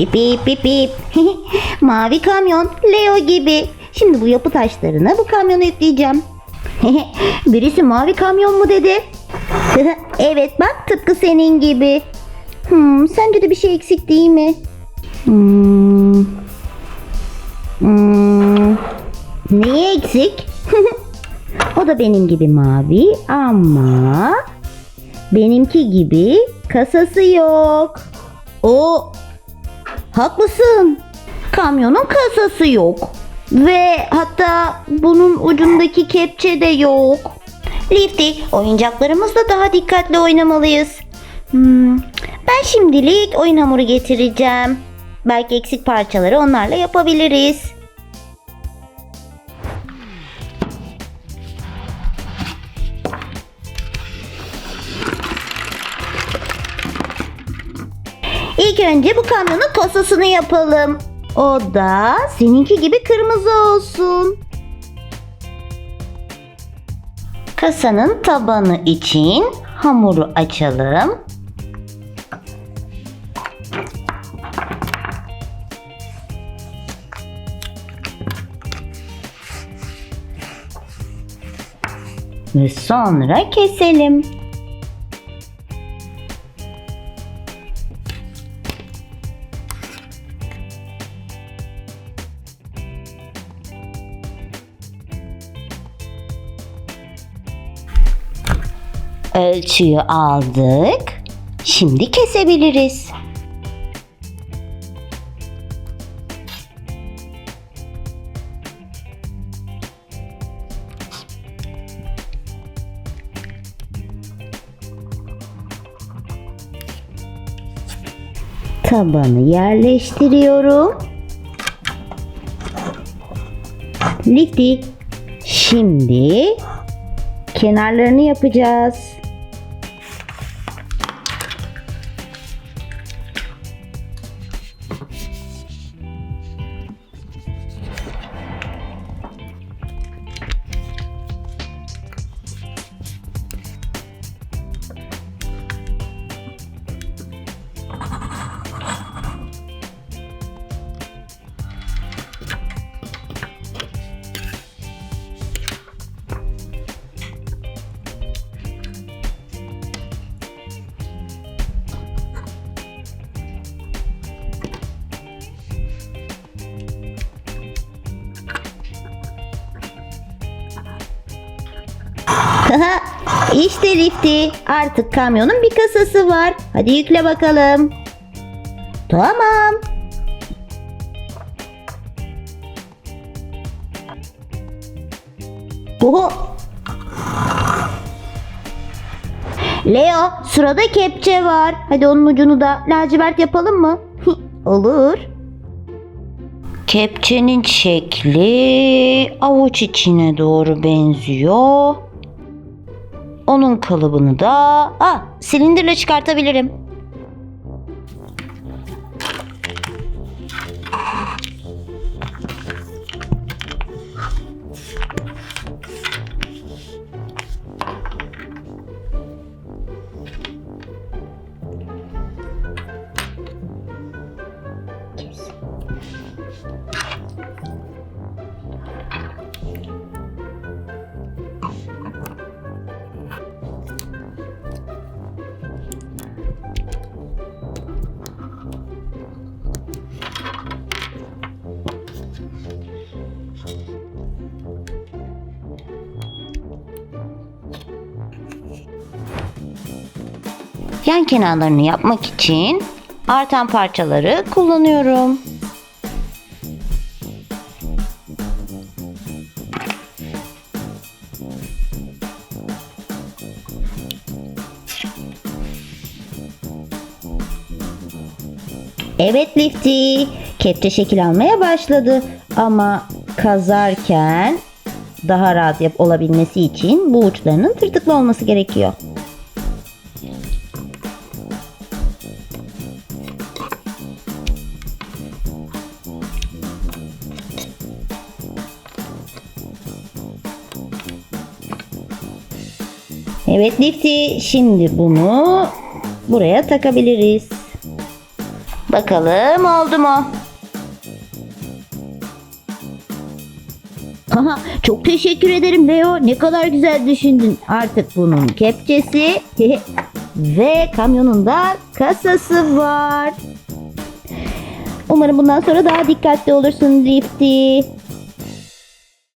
Bip bip bip bip. Mavi kamyon Leo gibi. Şimdi bu yapı taşlarını bu kamyona yükleyeceğim. Birisi mavi kamyon mu dedi? evet bak tıpkı senin gibi. Hmm, sence de bir şey eksik değil mi? Hmm. Hmm. Neyi eksik? o da benim gibi mavi ama benimki gibi kasası yok. O haklısın. Kamyonun kasası yok. Ve hatta bunun ucundaki kepçe de yok. Lifty, oyuncaklarımızla daha dikkatli oynamalıyız. Hmm, ben şimdilik oyun hamuru getireceğim. Belki eksik parçaları onlarla yapabiliriz. Önce bu kamyonun kasasını yapalım. O da seninki gibi kırmızı olsun. Kasanın tabanı için hamuru açalım. Ve sonra keselim. Ölçüyü aldık. Şimdi kesebiliriz. Tabanı yerleştiriyorum. Lifty. Şimdi kenarlarını yapacağız. işte Lifty. Artık kamyonun bir kasası var. Hadi yükle bakalım. Tamam. Oho. Leo sırada kepçe var. Hadi onun ucunu da lacivert yapalım mı? Olur. Kepçenin şekli avuç içine doğru benziyor. Onun kalıbını da ah, silindirle çıkartabilirim. Yan kenarlarını yapmak için artan parçaları kullanıyorum. Evet Lifty, kepçe şekil almaya başladı ama kazarken daha rahat yap olabilmesi için bu uçlarının tırtıklı olması gerekiyor. Evet Lifty şimdi bunu buraya takabiliriz. Bakalım oldu mu? Haha, çok teşekkür ederim Leo. Ne kadar güzel düşündün. Artık bunun kepçesi ve kamyonunda kasası var. Umarım bundan sonra daha dikkatli olursun Lifty.